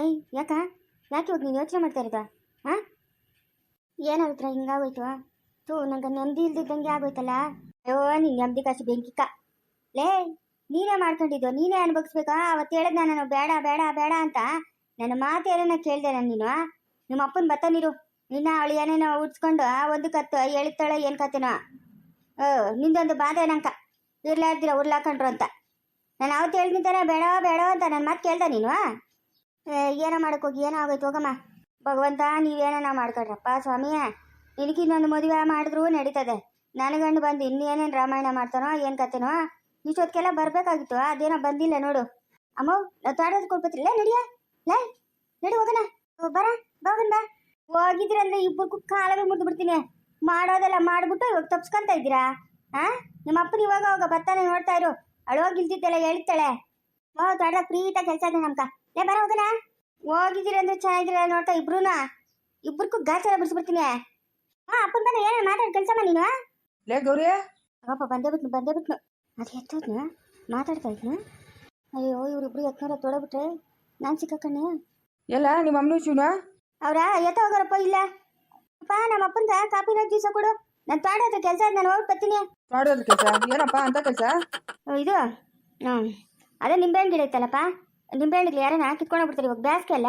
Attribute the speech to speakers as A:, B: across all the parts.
A: ಏಯ್, ಯಾಕ? ಯಾಕೆ ಹೋಗಿ ನೀನು ಯೋಚನೆ ಮಾಡ್ತಾ ಇರೋದ? ಹಾಂ ಏನಾಗುತ್ತೆ ಹಿಂಗಾಗೋಯ್ತು? ತೂ ನಂಗೆ ನೆಮ್ಮದಿ ಇಲ್ದಿದ್ದಂಗೆ ಆಗೋಯ್ತಲ್ಲ? ಅಯ್ಯೋ, ನೀನು ನೆಮ್ಮದಿ ಕಾಸು ಬೆಂಕಿಕ್ಕ ಲೇ, ನೀನೇ ಮಾಡ್ಕೊಂಡಿದ್ದು ನೀನೇ ಅನುಭವಿಸ್ಬೇಕಾ? ಅವತ್ತು ಹೇಳಿದ್ನ ನಾನು ಬೇಡ ಬೇಡ ಬೇಡ ಅಂತ. ನನ್ನ ಮಾತು ಏನೇನೋ ಕೇಳಿದೆ ನಾನು ನೀನು ನಿಮ್ಮ ಅಪ್ಪನ ಬತ್ತ ನೀರು. ನಿನ್ನ ಅವಳು ಏನೇನೋ ಉಡ್ಸ್ಕೊಂಡು ಒಂದು ಕತ್ತು ಹೇಳ್ತಾಳೆ ಏನು ಕತ್ತೇನೋ ನಿಂದೊಂದು ಬಾಧೆ ನಂಕ ಇರ್ಲಾರ್ದಿರ ಉರ್ಲಾಕೊಂಡ್ರು ಅಂತ. ನಾನು ಅವತ್ತು ಹೇಳ್ತಿದ್ದಾನೆ ಬೇಡ ಬೇಡ ಅಂತ. ನನ್ನ ಮಾತು ಕೇಳ್ದೆ ನೀನು ಏನೋ ಮಾಡಕ್ ಹೋಗಿ? ಏನೋ ಆಗೋಯ್ತು ಹೋಗಮ್ಮ? ಭಗವಂತ ನೀವೇನ ಮಾಡ್ಕೊಡ್ರಪ್ಪ ಸ್ವಾಮಿ ನಿನಗಿನ್ನೊಂದು ಮದುವೆ ಮಾಡಿದ್ರು ನಡೀತದೆ. ನನಗಂಡು ಬಂದು ಇನ್ನೇನೇನು ರಾಮಾಯಣ ಮಾಡ್ತಾನೋ, ಏನು ಕತೆನೋ ಇಷ್ಟೊತ್ತಿಗೆಲ್ಲ ಬರಬೇಕಾಗಿತ್ತು. ಅದೇನೋ ಬಂದಿಲ್ಲ ನೋಡು. ಅಮ್ಮ, ನಾವು ತಾಡೋದು ಕೊಡ್ಬೇಕ್ರಿಲ್ಲ ನಡಿಯ? ಲೈ, ನಡಿ ಹೋಗೋಣ. ಬರ ಬಾಗನ್ ಬಾ. ಹೋಗಿದ್ದೀರಂದ್ರೆ ಇಬ್ಬರಿಗೂ ಕಾಲವೇ ಮುರಿದು ಬಿಡ್ತೀನಿ. ಮಾಡೋದೆಲ್ಲ ಮಾಡ್ಬಿಟ್ಟು ಇವಾಗ ತಪ್ಸ್ಕೊಂತ ಇದ್ದೀರಾ? ಹಾ ನಿಮ್ಮ ಅಪ್ಪನ ಇವಾಗ ಹೋಗ ಬರ್ತಾನೆ ನೋಡ್ತಾ ಇರು. ಅಳೋ ಇಲ್ದಿದ್ದೆಲ್ಲ ಹೇಳ್ತಾಳೆ. ಓ ದೊಡ್ಡ ಪ್ರೀತ ಕೆಲಸ ಇದೆ ನಮ್ಕ ಲೇ ಬರ ಹೋಗೋಣ. ಹೋಗಿದ್ದೀರಿ ಅಂದ್ರೆ ಚೆನ್ನಾಗಿರ ನೋಡ್ತಾ ಇಬ್ರುನ. ಇಬ್ಬರಿಗೂ ಗಾಚಾರ ಬಿಡಿಸ್ಬಿಡ್ತೀನಿ. ಹಾ ಅಪ್ಪನ ಬಂದ ಏನ ಮಾತಾಡಿ ಕೆಲಸ ನೀನು.
B: ಲೇ ಗೌರಿ
A: ಅಪ್ಪ ಬಂದೇ ಬಿಟ್ನು ಬಂದೇ ಬಿಟ್ನು. ಅದು ಎತ್ತೋದ್ನ? ಮಾತಾಡ್ತಾ ಇದ್ನ? ಅಯ್ಯೋ ಇವ್ರಿಬ್ರು ಎತ್ನೂರ ತೊಡಬಿಟ್ರೆ ನಾನು ಸಿಕ್ಕಕ್ಕಣ್ಣೆ
B: ಎಲ್ಲ ನಿಮ್ಮ ಅಮ್ಮನೂ ಶಿವನ?
A: ಅವ್ರ ಎತ್ತ ಹೋಗೋರಪ್ಪ ಇಲ್ಲ. ಅಪ್ಪ ನಮ್ಮ ಅಪ್ಪಂದ ಕಾಪಿನ ಜ್ಯೂಸ ಕೊಡು. ನಾನು ತೋಟ ಕೆಲಸ ನಾನು ಹೋಗಿ ಬರ್ತೀನಿ.
B: ಮಾಡೋದ್ರ ಕೆಲಸ? ಏನಪ್ಪ ಅಂತ ಕೆಲಸ?
A: ಇದು ಹ್ಞೂ ಅದೇ ನಿಂಬೆಹಣ್ಣು ಗಿಡ ಇತ್ತಲ್ಲಪ್ಪ? ನಿಂಬೆಹಣ್ಣಿಗೆ ಯಾರನ್ನ ಕಿತ್ಕೊಂಡೋಗ್ಬಿಡ್ತಾರೆ ಇವಾಗ? ಬೇಸಿಗೆ ಅಲ್ಲ?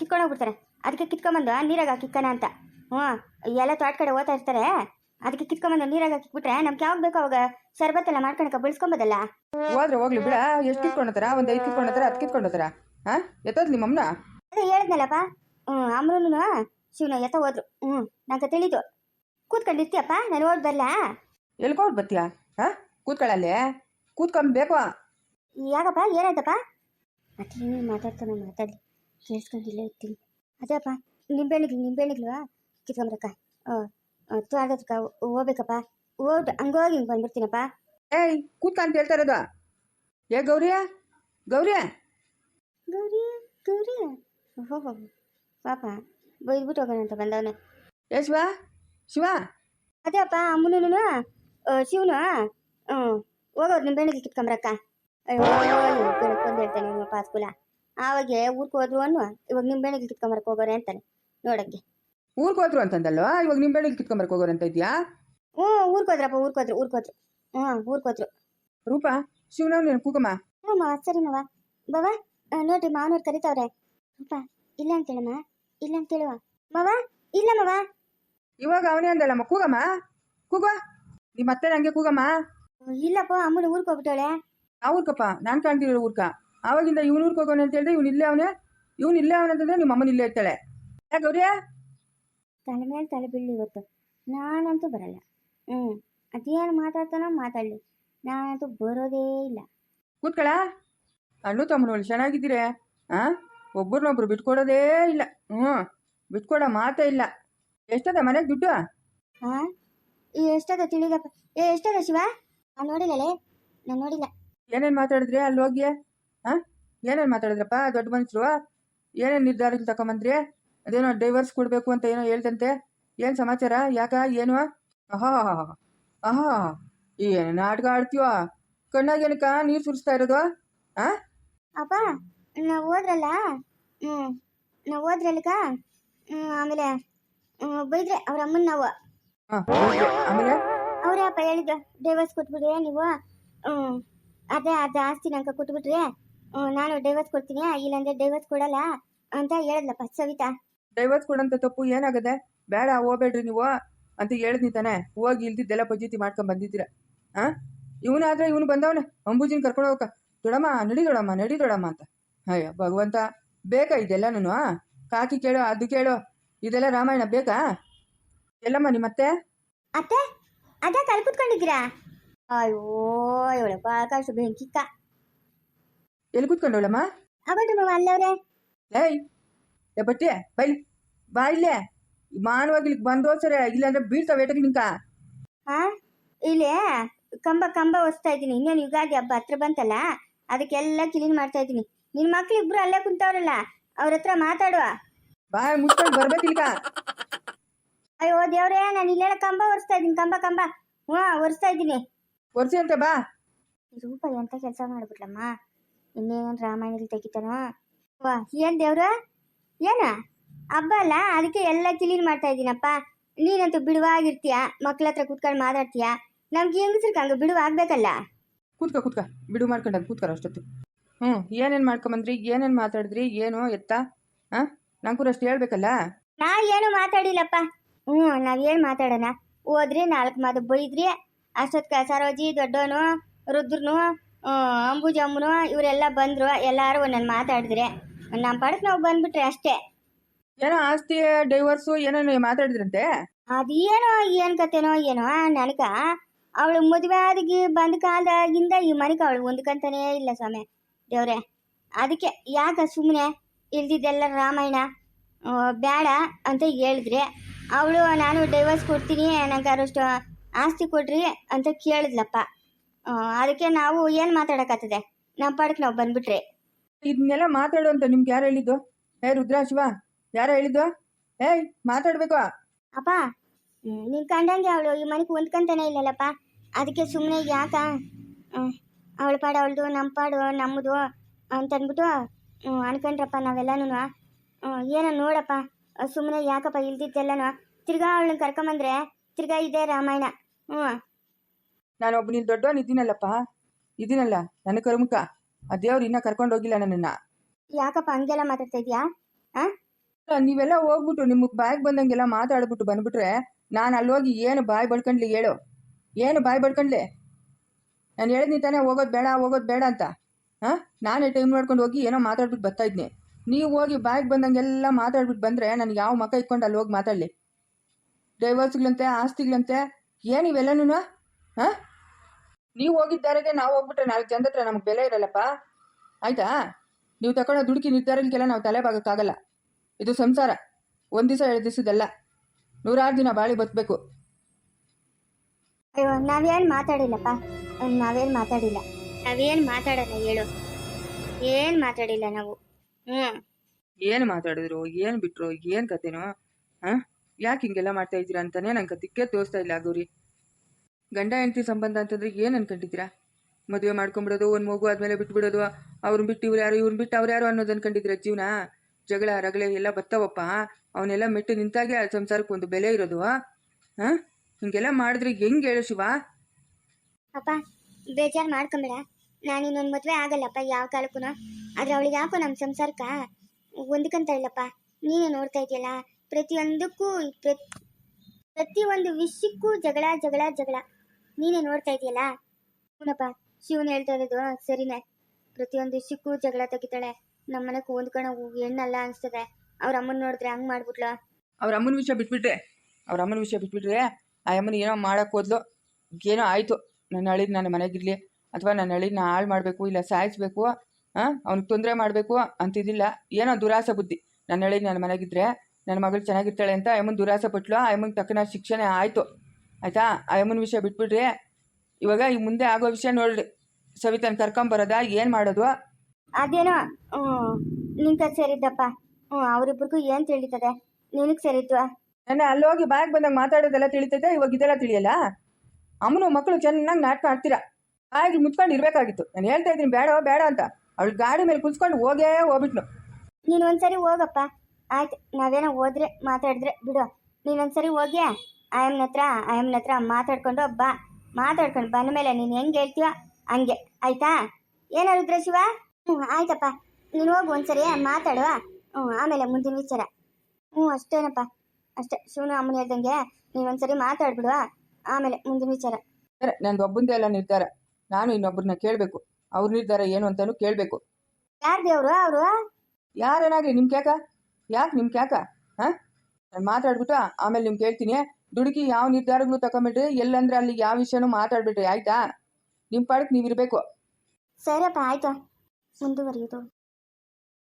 A: ಕಿತ್ಕೊಂಡೋಗ್ಬಿಡ್ತಾರೆ ಅದಕ್ಕೆ ಕಿತ್ಕೊಂಬಂದು ನೀರಾಗ ಕಿಕ್ಕನ ಅಂತ. ಹ್ಞೂ ಎಲ್ಲ ತೋಟ ಕಡೆ ಓದ್ತಾ ಇರ್ತಾರೆ. ಅದಕ್ಕೆ ಕಿತ್ಕೊಂಬಂದು ನೀರಾಗ ಕಿಕ್ಬಿಟ್ರೆ ನಮ್ಗೆ ಯಾವಾಗ ಬೇಕೋ ಅವಾಗ ಶರ್ಬತ್ ಎಲ್ಲ ಮಾಡ್ಕೊಳಕ ಬೆಳೆಸ್ಕೊಂಬೋದಲ್ಲ?
B: ಹೋದ್ರೆ ಹೋಗ್ಲಿ ಬಿಡ. ಎಷ್ಟು ಕಿತ್ಕೊಂಡತಾರ ಒಂದು ಐದು ಕಿತ್ಕೊಂಡತಾರ ಅದ್ ಕಿತ್ಕೊಂಡತಾರ ಹಾ ಎತ್ತೋದ್ ನಿಮ್ಮ ಅಮ್ಮನ?
A: ಅದೇ ಹೇಳಿದ್ನಲ್ಲಪ್ಪ. ಹ್ಞೂ ಅಮ್ರೂನು ಶಿವನ ಎತ್ತ ಹೋದ್ರು. ಹ್ಞೂ ನಂಗೆ ತಿಳಿದು. ಕೂತ್ಕೊಂಡಿರ್ತೀಯಪ್ಪ ನಾನು ಓಡ್ ಬರಲಾ?
B: ಎಲ್ಕೋಡ್ ಬತ್ತೀಯಾ ಹಾ ಕೂತ್ಕೊಳ್ಳಲ್ಲೇ? ಕೂತ್ಕೊಂಬೇಕು
A: ಯಾಕಪ್ಪ ಏನಾಯ್ತಪ್ಪ? ಅದೇನು ಮಾತಾಡ್ತಾನೆ ಮಾತಾಡಲಿ ಕೇಳಿಸ್ಕೊಂಡಿಲ್ಲ ಇರ್ತೀನಿ. ಅದೇಪ್ಪ ನಿಂಬೆಹಣ್ಣಿಗ್ಲು ನಿಂಬೆಹಣ್ಣಿಗ್ಲು ಕಿತ್ಕೊಂಬರಕ್ಕ. ತ್ವಾಡದಕ್ಕ ಹೋಗ್ಬೇಕಪ್ಪ. ಹೋಗ್ಬಿಟ್ಟು ಹಂಗೋಗಿ ಹಿಂಗೆ ಬಂದ್ಬಿಡ್ತೀನಪ್ಪ.
B: ಏಯ್ ಕೂತ್ಕ ಅಂತ ಹೇಳ್ತಾ ಇರೋದು. ಏ ಗೌರಿಯ? ಗೌರಿಯ?
A: ಗೌರಿ ಗೌರಿ ಓಹೋ ಪಾಪ ಬೈದ್ಬಿಟ್ಟು ಹೋಗೋಣ ಅಂತ ಬಂದವನು.
B: ಏ ಶಿವ? ಶಿವ?
A: ಅದೇ ಅಪ್ಪ ಅಮ್ಮನೂ ಶಿವನು ಹ್ಞೂ ಹೋಗೋರು ನಿಂಬೆಹಣ್ಣಿಗೆ ಕಿತ್ಕೊಂಬರಕ್ಕ. ಅಯ್ಯೋ ಬೆಳಕೊಂದು ಹೇಳ್ತಾನೆ ನಿಮ್ಮ ಪಾಸ್ಕುಲ ಆವಾಗ ಊರ್ಗೆ ಹೋದ್ರು ಅನ್ನು ಇವಾಗ ನಿಂಬೆಹಣ್ಣಿಗೆ ಕಿತ್ಕೊಂಬರಕ್ಕೆ ಹೋಗೋರೆ ಅಂತಾನೆ. ನೋಡಕ್ಕೆ
B: ಊರ್ಗೆ ಹೋದ್ರು ಅಂತಂದಲ್ವಾ? ಇವಾಗ ನಿಮ್ಮ ಬೆಳಿಗ್ಗೆ ಕಿತ್ಕೊಂಬರಕ್ಕೆ ಹೋಗೋರು ಅಂತ ಇದೆಯಾ?
A: ಹ್ಞೂ ಊರ್ಕೋದ್ರಪ್ಪ ಊರ್ಕೋದ್ರು ಊರ್ಕೋದ್ರು ಹ್ಞೂ ಊರ್ಕೋದ್ರು
B: ರೂಪ ಶಿವನವ್ ನೀನು ಕೂಗಮ್ಮ?
A: ಹ್ಞೂ ಮಾವ ಸರಿ ಮಾವ. ಬಾವ ನೋಡ್ರಿ ಮಾವನವ್ರು ಕರಿತಾವ್ರೆ. ಅಪ್ಪ ಇಲ್ಲ ಅಂತೇಳಮ್ಮ ಇಲ್ಲ ಅಂತೇಳುವ ಮಾವ ಇಲ್ಲ ಮಾವ.
B: ಇವಾಗ ಅವನೇ ಅಂದಲ್ಲಮ್ಮ ಕೂಗಮ್ಮ? ಕೂಗ ನಿಮ್ಮ ಮತ್ತೆ ನಂಗೆ ಕೂಗಮ್ಮ?
A: ಇಲ್ಲಪ್ಪ ಅಮ್ಮನ ಊರ್ಗೆ ಹೋಗ್ಬಿಟ್ಟವಳೆ.
B: ಆ ಊರ್ಕಪ್ಪ ನಾನು ಕಾಣ್ತಿರೋ ಊರ್ಕ ಆವಾಗಿಂದ ಇವನು ಊರ್ಗೆ ಹೋಗೋಣ ಅಂತ ಹೇಳಿದ್ರೆ ಇವನು ಇಲ್ಲೇ ಅವನೇ ಇವನು ಇಲ್ಲೇ ಅವನಂತಂದ್ರೆ ನಿಮ್ಮ ಅಮ್ಮನ ಇಲ್ಲೇ ಇರ್ತಾಳೆ. ಯಾಕೆ ಗೌರಿ
A: ತಲೆ ಮೇಲೆ ತಲೆ ಬೀಳಿ ಇವತ್ತು. ನಾನಂತೂ ಬರಲ್ಲ. ಹ್ಞೂ ಅದೇನು ಮಾತಾಡ್ತಾನೋ ಮಾತಾಡಲಿ. ನಾನಂತೂ ಬರೋದೇ ಇಲ್ಲ.
B: ಕೂತ್ಕಳ? ಅಣ್ಣು ತಮ್ಮನವಳು ಚೆನ್ನಾಗಿದ್ದೀರೇ? ಆ? ಒಬ್ಬರನ್ನೊಬ್ರು ಬಿಟ್ಕೊಡೋದೇ ಇಲ್ಲ. ಹ್ಞೂ ಬಿಟ್ಕೊಡೋ ಮಾತೇ ಇಲ್ಲ. ಎಷ್ಟದ ಮನೆಗೆ ದುಡ್ಡು?
A: ಹಾಂ ಎಷ್ಟದ ತಿಳಿದಪ್ಪ? ಎಷ್ಟದ ಶಿವ? ನಾನು ನೋಡಿಲ್ಲಲೇ? ನಾನು ನೋಡಿಲ್ಲ.
B: ಏನೇನು ಮಾತಾಡಿದ್ರಿ ಅಲ್ಲಿ ಹೋಗಿ? ಹಾಂ ಏನೇನು ಮಾತಾಡಿದ್ರಪ್ಪ? ದೊಡ್ಡ ಮನುಷ್ಯರು ಏನೇನು ನಿರ್ಧಾರಗಳು ತಗೊಂಬಂದ್ರಿ ಅದೇನೋ ಡೈವರ್ಸ್ ಕೊಡಬೇಕು ಅಂತ ಏನೋ ಹೇಳ್ತಂತೆ ಏನು ಸಮಾಚಾರ? ಯಾಕ? ಏನು? ಆಹಾ ಆಹಾ ಏನು ನಾಟಕ ಆಡ್ತೀವ ಕಣ್ಣಾಗೇನಕ್ಕ ನೀರು ಸುರಿಸ್ತಾ ಇರೋದು? ಹಾಂ
A: ಅಪ್ಪ ನಾವು ಹೋದ್ರಲ್ಲ? ಹ್ಞೂ ನಾವು ಹೋದ್ರಲ್ಲಕ ಆಮೇಲೆ ಬೈದ್ರೆ ಅವ್ರ ಅಮ್ಮನ ನಾವು.
B: ಆಮೇಲೆ?
A: ಅವ್ರೇ ಅಪ್ಪ ಹೇಳಿದ್ರು ಡೈವರ್ಸ್ ಕೊಟ್ಬಿಡ್ರಿ ನೀವು. ಹ್ಮ್. ಅದೇ ಅದ ಆಸ್ತಿ ನಂಗೆ ಕೊಟ್ಬಿಟ್ರಿ. ನಾನು ಡೈವರ್ಸ್ ಕೊಡ್ತೀನಿ ಇಲ್ಲಾಂದ್ರೆ ಡೈವರ್ಸ್ ಕೊಡಲ್ಲ ಅಂತ ಹೇಳಿದ್ಲಪ್ಪ ಸವಿತಾ.
B: ಡೈವರ್ಸ್ ಕೊಡಂತ ತಪ್ಪು ಏನಾಗದೆ? ಬೇಡ ಹೋಗ್ಬೇಡ್ರಿ ನೀವು ಅಂತ ಹೇಳಿದ್ನಿ ತಾನೆ. ಹೋಗಿ ಇಲ್ದಿದ್ದೆಲ್ಲ ಪಜೀತಿ ಮಾಡ್ಕೊಂಡ್ ಬಂದಿದ್ದೀರ. ಆ? ಇವನಾದ್ರೆ ಇವನು ಬಂದವನ. ಅಂಬೂಜಿನ ಕರ್ಕೊಂಡು ಹೋಗಕ್ಕ. ದೊಡಮ್ಮ ನಡಿ ದೊಡಮ್ಮ ನಡಿ ದೊಡಮ್ಮ ಅಂತ. ಅಯ್ಯ ಭಗವಂತ ಬೇಕಾ ಇದೆಲ್ಲ ನಾನು ಕಾಕಿ ಕೇಳು ಅದು ಕೇಳು. ಇದೆಲ್ಲ ರಾಮಾಯಣ ಬೇಕಾ? ಎಲ್ಲಮ್ಮ ನಿಮ್ಮತ್ತೆ?
A: ಅತ್ತೆ ಅದ ಕಲ್ ಕುತ್ಕೊಂಡಿದ್ದೀರಾ? ಅಯ್ಯೋ ಇವಳಪ್ಪ ಬಾಳಕಾಶು ಬೆಂಕಿಕ್ಕ
B: ಎಲ್ಲಿ ಕೂತ್ಕೊಂಡವಳಮ್ಮ?
A: ಅವಳು ಅಲ್ಲವ್ರೆ.
B: ಏಯ್ ಏ ಬಟ್ಟೆ ಬೈಲಿ ಬಾ ಇಲ್ಲೇ. ಮಾನವಾಗಿ ಇಲ್ಲಿಗೆ ಬಂದೋ ಸರಿ ಇಲ್ಲಾಂದ್ರೆ ಬೀಳ್ತಾವೆ ಏಟಕ್ಕೆ ನಿಂಕ.
A: ಹಾ ಇಲ್ಲಿ ಕಂಬ ಕಂಬ ಒಸ್ತಾ ಇದ್ದೀನಿ. ಇನ್ನೇನು ಯುಗಾದಿ ಹಬ್ಬ ಹತ್ರ ಬಂತಲ್ಲ ಅದಕ್ಕೆಲ್ಲ ಕ್ಲೀನ್ ಮಾಡ್ತಾ ಇದ್ದೀನಿ. ನಿನ್ ಮಕ್ಳು ಇಬ್ರು ಅಲ್ಲೇ ಕುಂತವ್ರಲ್ಲ ಅವ್ರ ಹತ್ರ ಮಾತಾಡುವ.
B: ಬಾ ಮುಚ್ಕೊಂಡು ಬರ್ಬೇಕಿಲ್ಕ
A: ಅಯ್ಯೋ ದೇವ್ರೇ ನಾನು ಇಲ್ಲೆಲ್ಲ ಕಂಬ ಒರೆಸ್ತಾ ಇದ್ದೀನಿ ಕಂಬ ಕಂಬ. ಹ್ಞೂ ಒರೆಸ್ತಾ ಇದ್ದೀನಿ.
B: ಒರ್ಸಿ ಅಂತ ಬಾ.
A: ರೂಪಾಯಿ ಅಂತ ಕೆಲಸ ಮಾಡ್ಬಿಟ್ಲಮ್ಮ? ಇನ್ನೇನು ರಾಮಾಯಣದಲ್ಲಿ ತೆಗಿತಾನ? ವಾ ಏನ್ ದೇವ್ರ? ಏನ? ಹಬ್ಬ ಅಲ್ಲ? ಅದಕ್ಕೆ ಎಲ್ಲ ಕ್ಲೀನ್ ಮಾಡ್ತಾ ಇದ್ದೀನಪ್ಪ ನೀನಂತೂ ಬಿಡುವಾಗಿರ್ತೀಯ? ಮಕ್ಳ ಹತ್ರ ಕುತ್ಕೊಂಡು ಮಾತಾಡ್ತೀಯ? ನಮ್ಗೆ ಹೆಂಗಸ್ರಿಗೆ ಬಿಡುವ ಆಗ್ಬೇಕಲ್ಲ
B: ಕೂತ್ಕ ಕೂತ್ಕ. ಬಿಡು ಮಾಡ್ಕೊಂಡಂಗೆ ಕೂತ್ಕರ ಅಷ್ಟೊತ್ತು. ಹ್ಞೂ ಏನೇನು ಮಾಡ್ಕೊಂಬಂದ್ರಿ? ಏನೇನು ಮಾತಾಡಿದ್ರಿ? ಏನು ಎತ್ತ? ಹಾಂ? ನಂಗೂ ಅಷ್ಟು ಹೇಳ್ಬೇಕಲ್ಲ?
A: ನಾ ಏನು ಮಾತಾಡಿಲ್ಲಪ್ಪ. ಹ್ಞೂ ನಾವ್ ಏನ್ ಮಾತಾಡೋಣ? ಹೋದ್ರಿ ನಾಲ್ಕು ಮಾತು ಬೈದ್ರಿ. ಅಷ್ಟೊತ್ಕ ಸರೋಜಿ ದೊಡ್ಡೋನು ರುದ್ರನು ಅಂಬುಜಮ್ಮನು ಇವರೆಲ್ಲ ಬಂದರು ಎಲ್ಲರೂ ಒಂದೊಂದು ಮಾತಾಡಿದ್ರೆ. ನಮ್ಮ ಪಡಕ್ಕೆ ನಾವು ಬಂದ್ಬಿಟ್ರೆ ಅಷ್ಟೇ.
B: ಏನೋ ಆಸ್ತಿ ಡೈವರ್ಸು ಏನೇನು ಮಾತಾಡಿದ್ರಂತೆ?
A: ಅದೇನೋ ಏನು ಕತೆನೋ ಏನೋ ನನಗ. ಅವಳು ಮದುವೆ ಆದಗಿ ಬಂದ ಕಾಲದಾಗಿಂದ ಈ ಮನೆಗೆ ಅವಳು ಹೊಂದ್ಕಂತಾನೇ ಇಲ್ಲ ಸ್ವಾಮಿ ದೇವ್ರೆ. ಅದಕ್ಕೆ ಯಾಕೆ ಸುಮ್ಮನೆ ಇಲ್ದಿದ್ದೆಲ್ಲ ರಾಮಾಯಣ ಬೇಡ ಅಂತ ಹೇಳಿದ್ರೆ ಅವಳು ನಾನು ಡೈವರ್ಸ್ ಕೊಡ್ತೀನಿ ನಂಗೆ ಅರಷ್ಟು ಆಸ್ತಿ ಕೊಡ್ರಿ ಅಂತ ಕೇಳಿದ್ಲಪ್ಪ. ಅದಕ್ಕೆ ನಾವು ಏನು ಮಾತಾಡಕತ್ತದೆ? ನಮ್ಮ ಪಾಡಕ್ಕೆ ನಾವು ಬಂದ್ಬಿಟ್ರೆ.
B: ಇದನ್ನೆಲ್ಲ ಮಾತಾಡುವಂತ ನಿಮ್ಗೆ ಯಾರು ಹೇಳಿದ್ದು? ಏ ರುದ್ರಾ ಶಿವ ಯಾರು ಹೇಳಿದ್ದು? ಏ ಮಾತಾಡ್ಬೇಕು.
A: ಅಪ್ಪ ನೀನು ಕಂಡಂಗೆ ಅವಳು ಈ ಮನೆಗೆ ಹೊಂದ್ಕೊಂತಾನೆ ಇಲ್ಲಲ್ಲಪ್ಪ. ಅದಕ್ಕೆ ಸುಮ್ಮನೆ ಯಾಕ? ಅವಳ ಪಾಡು ಅವಳದು ನಮ್ಮ ಪಾಡು ನಮ್ಮದು ಅಂತಂದ್ಬಿಟ್ಟು ಅನ್ಕೊಂಡ್ರಪ್ಪ ನಾವೆಲ್ಲನೂ ಏನೋ ನೋಡಪ್ಪ ಸುಮ್ಮನೆ ಯಾಕಪ್ಪ ಇಲ್ದಿದ್ದೆಲ್ಲನೂ. ತಿರ್ಗಾ ಅವಳನ್ನ ಕರ್ಕೊಂಬಂದ್ರೆ ತಿರ್ಗಾ ಇದೇ ರಾಮಾಯಣ. ಹ್ಞೂ
B: ನಾನು ಒಬ್ಬ ನೀನು ದೊಡ್ಡವನು ಇದ್ದೀನಲ್ಲಪ್ಪ. ಇದ್ದೀನಲ್ಲ ನನ್ನ ಕರ್ಮಕ ಆ ದೇವ್ರು ಇನ್ನೂ ಕರ್ಕೊಂಡು ಹೋಗಿಲ್ಲ ನನ್ನನ್ನು.
A: ಯಾಕಪ್ಪ ಹಂಗೆಲ್ಲ ಮಾತಾಡ್ತಾ ಇದೀಯಾ ಆ?
B: ನೀವೆಲ್ಲ ಹೋಗ್ಬಿಟ್ಟು ನಿಮಗೆ ಬಾಯಿಗೆ ಬಂದಂಗೆಲ್ಲ ಮಾತಾಡ್ಬಿಟ್ಟು ಬಂದ್ಬಿಟ್ರೆ ನಾನು ಅಲ್ಲೋಗಿ ಏನು ಬಾಯಿ ಬಡ್ಕೊಂಡ್ಲಿ ಹೇಳು. ಏನು ಬಾಯಿ ಬಡ್ಕೊಂಡ್ಲಿ? ನಾನು ಹೇಳಿದ್ನಿ ತಾನೇ ಹೋಗೋದು ಬೇಡ ಹೋಗೋದು ಬೇಡ ಅಂತ. ಹಾಂ ನಾನೇ ಟೈಮ್ ನೋಡ್ಕೊಂಡು ಹೋಗಿ ಏನೋ ಮಾತಾಡ್ಬಿಟ್ಟು ಬರ್ತಾ ಇದ್ನಿ. ನೀವು ಹೋಗಿ ಬಾಯಿಗೆ ಬಂದಂಗೆಲ್ಲ ಮಾತಾಡ್ಬಿಟ್ಟು ಬಂದರೆ ನನಗೆ ಯಾವ ಮಕ್ಕ ಇಟ್ಕೊಂಡು ಅಲ್ಲಿ ಹೋಗಿ ಮಾತಾಡಲಿ ಡೈವರ್ಸ್ಗಳಂತೆ ಆಸ್ತಿಗಳಂತೆ ಏನು ಇವೆಲ್ಲನೂ ಹಾಂ? ನೀವು ಹೋಗಿದ್ದಾರೆಗೆ ನಾವು ಹೋಗ್ಬಿಟ್ರೆ ನಾಲ್ಕು ಜನದ ಹತ್ರ ನಮಗೆ ಬೆಲೆ ಇರಲ್ಲಪ್ಪ. ಆಯ್ತಾ? ನೀವು ತಗೊಳ್ಳೋ ದುಡುಕಿ ನಿರ್ಧಾರಕ್ಕೆಲ್ಲ ನಾವು ತಲೆ ಬಾಗಕ್ಕಾಗಲ್ಲ. ಇದು ಸಂಸಾರ. ಒಂದು ದಿವಸ ಎರಡು ದಿವಸದಲ್ಲ. ನೂರಾರು ದಿನ ಬಾಳಿ ಬದುಕಬೇಕು
A: ಅಯ್ಯೋ ನಾವೇನು ಮಾತಾಡಿಲ್ಲಪ್ಪ? ನಾವೇನು ಮಾತಾಡಿಲ್ಲ. ನಾವೇನು ಮಾತಾಡಲ್ಲ ಹೇಳು. ಏನು ಮಾತಾಡಿಲ್ಲ ನಾವು? ಹ್ಞೂ
B: ಏನು ಮಾತಾಡಿದ್ರು? ಏನು ಬಿಟ್ರು? ಏನು ಕತೆನೋ? ಹಾಂ? ಯಾಕೆ ಹಿಂಗೆಲ್ಲ ಮಾಡ್ತಾ ಇದ್ದೀರಾ ಅಂತಾನೆ ನಂಗೆ ದಿಕ್ಕೇ ತೋರಿಸ್ತಾ ಇಲ್ಲ ಗೌರಿ. ಗಂಡ ಹೆಂಡತಿ ಸಂಬಂಧ ಅಂತಂದ್ರೆ ಏನು ಅನ್ಕೊಂಡಿದ್ದೀರಾ? ಮದುವೆ ಮಾಡ್ಕೊಂಬಿಡೋದು ಒಂದು ಮಗು ಆದ್ಮೇಲೆ ಬಿಟ್ಬಿಡೋದು ಅವ್ರನ್ನ ಬಿಟ್ಟು ಇವ್ರು ಯಾರು ಇವ್ರನ್ನ ಬಿಟ್ಟು ಅವ್ರು ಯಾರು ಅನ್ನೋದು ಅನ್ಕೊಂಡಿದ್ದೀರಾ ಜೀವನ? ಜಗಳ, ರಗಳೆ ಎಲ್ಲ ಬರ್ತಾವಪ್ಪ ಅವನ್ನೆಲ್ಲ ಮೆಟ್ಟು ನಿಂತಾಗೆ ಆ ಸಂಸಾರಕ್ಕೆ ಒಂದು ಬೆಲೆ ಇರೋದು. ಹಾಂ? ಹಿಂಗೆಲ್ಲ ಮಾಡಿದ್ರೆ ಹೆಂಗ್ ಹೇಳು ಶಿವ?
A: ಅಪ್ಪ, ಬೇಜಾರು ಮಾಡ್ಕೊಂಬೇಡ. ನಾನು ಇನ್ನೊಂದು ಮದುವೆ ಆಗಲ್ಲಪ್ಪ ಯಾವ ಕಾಲಕ್ಕೂ ಆದ್ರೆ ಅವಳಿಗೆ ಯಾಕೋ ನಮ್ಮ ಸಂಸಾರಕ್ಕ ಹೊಂದ್ಕಂತ ಇಲ್ಲಪ್ಪ ನೀನೇ ನೋಡ್ತಾ ಇದೆಯಲ್ಲ, ಪ್ರತಿಯೊಂದಕ್ಕೂ ಪ್ರತಿ, ಪ್ರತಿಯೊಂದು ವಿಷಯಕ್ಕೂ ಜಗಳ ಜಗಳ ಜಗಳ. ನೀನೇ ನೋಡ್ತಾ ಇದೆಯಲ್ಲ? ಹ್ಞೂನಪ್ಪ ಶಿವನ್ ಹೇಳ್ತಾ ಇರೋದು ಸರಿನೇ. ಪ್ರತಿಯೊಂದು ವಿಷಯಕ್ಕೂ ಜಗಳ ತೆಗಿತಾಳೆ. ನಮ್ಮನೆ ಮನೆಗೆ ಹೋಗಿ ಹೆಣ್ಣಲ್ಲ ಅನ್ಸ್ತದೆ. ಅವ್ರ ಅಮ್ಮನ ನೋಡಿದ್ರೆ ಹಂಗ್ ಮಾಡ್ಬಿಟ್ಲ.
B: ಅವ್ರ ಅಮ್ಮನ ವಿಷಯ ಬಿಟ್ಬಿಟ್ರೆ, ಅವ್ರ ಅಮ್ಮನ ವಿಷಯ ಬಿಟ್ಬಿಟ್ರೆ ಆ ಅಮ್ಮನ ಏನೋ ಮಾಡಕ್ ಹೋದ್ಲು. ಏನೋ ಆಯಿತು. ನನ್ನ ಹಳಿದ್ ನನ್ನ ಮನೆಗಿರಲಿ ಅಥವಾ ನನ್ನ ನಾ ಹಾಳು ಮಾಡಬೇಕು ಇಲ್ಲ ಸಾಯಿಸ್ಬೇಕು ಹಾಂ ಅವ್ನಿಗೆ ತೊಂದರೆ ಮಾಡಬೇಕು ಅಂತಿದ್ದಿಲ್ಲ. ಏನೋ ದುರಾಸೆ ಬುದ್ಧಿ. ನನ್ನ ಹಳಿ ನನ್ನ ಮನೆಗಿದ್ರೆ ನನ್ನ ಮಗಳು ಚೆನ್ನಾಗಿರ್ತಾಳೆ ಅಂತ ಅಮ್ಮನ ದುರಾಸೆ ಪಟ್ಲು. ಅಮ್ಮನ ತಕ್ಕನ ಶಿಕ್ಷಣ ಆಯಿತು. ಆಯಿತಾ? ಅಯ್ಯಮ್ಮನ ವಿಷಯ ಬಿಟ್ಬಿಡ್ರಿ ಇವಾಗ ಈ ಮುಂದೆ ಆಗೋ ವಿಷಯ ನೋಡ್ರಿ. ಸವಿತನ್ ಕರ್ಕೊಂಬರೋದಾ ಏನು ಮಾಡೋದು?
A: ಅದೇನೋ ನಿಂಕ ಸೇರಿದ್ದಪ್ಪ. ಹ್ಞೂ ಅವರಿಬ್ರಿಗೂ ಏನು ತಿಳಿತದೆ? ನಿನಗೆ ಸೇರಿದ್ವಾ?
B: ನನ್ನ ಹೋಗಿ ಬಾಯಕ್ ಬಂದಾಗ ಮಾತಾಡೋದೆಲ್ಲ ತಿಳಿತೈತೆ ಇವಾಗ ಇದೆಲ್ಲ ತಿಳಿಯಲ್ಲ? ಅಮ್ಮನ ಮಕ್ಕಳು ಚೆನ್ನಾಗಿ ನಾಟಕ ಆಡ್ತೀರಾ. ಹಾಗೆ ಮುಚ್ಕೊಂಡು ಇರಬೇಕಾಗಿತ್ತು. ನಾನು ಹೇಳ್ತಾ ಇದ್ದೀನಿ ಬೇಡ ಬೇಡ ಅಂತ. ಅವಳು ಗಾಡಿ ಮೇಲೆ ಕುತ್ಕೊಂಡು ಹೋಗೇ ಹೋಗ್ಬಿಟ್ನು
A: ನೀನು ಒಂದ್ಸರಿ ಹೋಗಪ್ಪ. ಆಯ್ತು ನಾವೇನೋ ಹೋದ್ರೆ ಮಾತಾಡಿದ್ರೆ ಬಿಡು. ನೀನು ಒಂದ್ಸರಿ ಹೋಗಿ ಆಯಮ್ಮನ ಹತ್ರ ಆಯಮ್ನ ಹತ್ರ ಮಾತಾಡ್ಕೊಂಡು ಬಾ ಮಾತಾಡ್ಕೊಂಡು ಬಂದ ಮೇಲೆ ನೀನು ಹೆಂಗೆ ಹೇಳ್ತೀವ ಹಂಗೆ ಆಯ್ತಾ? ಏನಾದ್ರು ರುದ್ರ ಶಿವ? ಹ್ಞೂ ಆಯ್ತಪ್ಪ. ನೀನು ಹೋಗು ಒಂದ್ಸರಿ ಮಾತಾಡುವ ಹ್ಞೂ ಆಮೇಲೆ ಮುಂದಿನ ವಿಚಾರ. ಹ್ಞೂ ಅಷ್ಟೇನಪ್ಪ. ಅಷ್ಟೇ ಶಿವನು ಅಮ್ಮನ ಹೇಳ್ದಂಗೆ ನೀನು ಒಂದ್ಸರಿ ಮಾತಾಡ್ಬಿಡುವ ಆಮೇಲೆ ಮುಂದಿನ ವಿಚಾರ.
B: ಸರಿ ನಂದು ಒಬ್ಬಂದೇ ಎಲ್ಲ ನಿರ್ಧಾರ. ನಾನು ಇನ್ನೊಬ್ಬರನ್ನ ಕೇಳಬೇಕು. ಅವ್ರ ನಿರ್ಧಾರ ಏನು ಅಂತಾನು ಕೇಳಬೇಕು.
A: ಯಾರು ದೇವ್ರು ಅವರು?
B: ಯಾರೇನಾಗಲಿ ನಿಮ್ ಕ್ಯಾಕ? ಯಾಕೆ ನಿಮ್ ಕ್ಯಾಕ? ಹಾ? ನಾನು ಮಾತಾಡ್ಬಿಟ್ಟು ಆಮೇಲೆ ನಿಮ್ಗೆ ಕೇಳ್ತೀನಿ ದುಡುಕಿ ಯಾವ ನಿರ್ಧಾರಗಳು ತಕೊಂಬಿಟ್ರಿ ಎಲ್ಲಂದ್ರೆ ಅಲ್ಲಿ ಯಾವ ವಿಷಯನೂ ಮಾತಾಡ್ಬಿಟ್ರಿ ಆಯ್ತಾ? ನಿಮ್ಮ ಪಾಡಕ್ಕೆ ನೀವು ಇರಬೇಕು
A: ಸರಿಯಪ್ಪ, ಆಯ್ತಾ? ಮುಂದುವರಿಯೋದು.